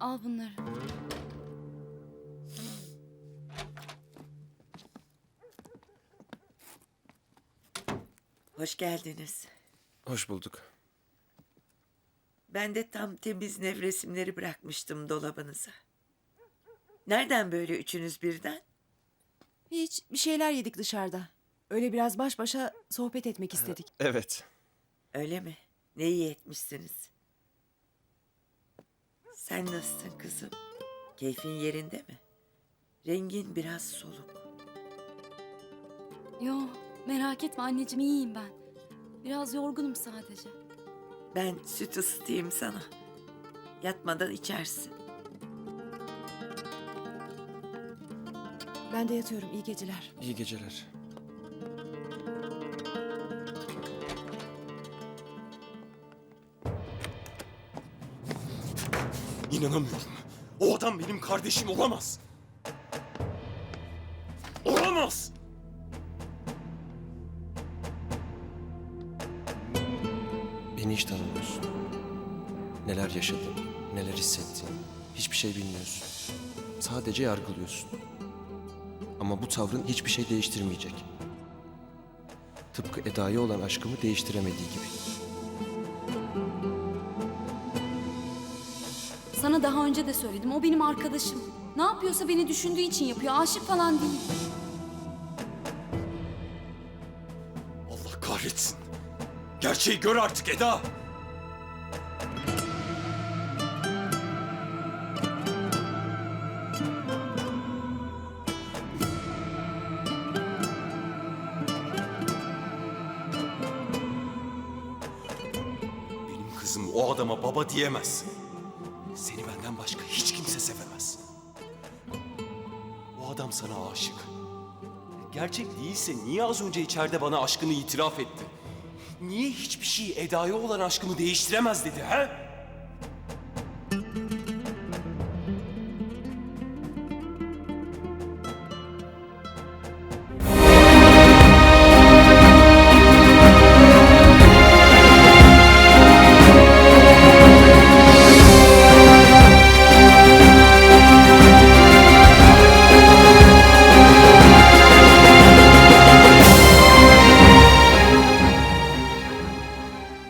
Al bunları. Hoş geldiniz. Hoş bulduk. Ben de tam temiz nevresimleri bırakmıştım dolabınıza. Nereden böyle üçünüz birden? Hiç bir şeyler yedik dışarıda. Öyle biraz baş başa sohbet etmek istedik. Evet. Öyle mi? Ne iyi etmişsiniz. Sen nasılsın kızım? Keyfin yerinde mi? Rengin biraz soluk. Yo merak etme anneciğim iyiyim ben. Biraz yorgunum sadece. Ben süt ısıtayım sana. Yatmadan içersin. Ben de yatıyorum. İyi geceler. İyi geceler. İnanamıyorum. O adam benim kardeşim olamaz. Olamaz. Beni hiç tanımıyorsun. Neler yaşadım, neler hissettim. Hiçbir şey bilmiyorsun. Sadece yargılıyorsun. Ama bu tavrın hiçbir şey değiştirmeyecek. Tıpkı Eda'ya olan aşkımı değiştiremediği gibi. Sana daha önce de söyledim o benim arkadaşım. Ne yapıyorsa beni düşündüğü için yapıyor. Aşık falan değil. Allah kahretsin. Gerçeği gör artık Eda. Benim kızım o adama baba diyemez. Seni benden başka hiç kimse sevemez. O adam sana aşık. Gerçek değilse niye az önce içeride bana aşkını itiraf etti? Niye hiçbir şey Eda'ya olan aşkımı değiştiremez dedi he?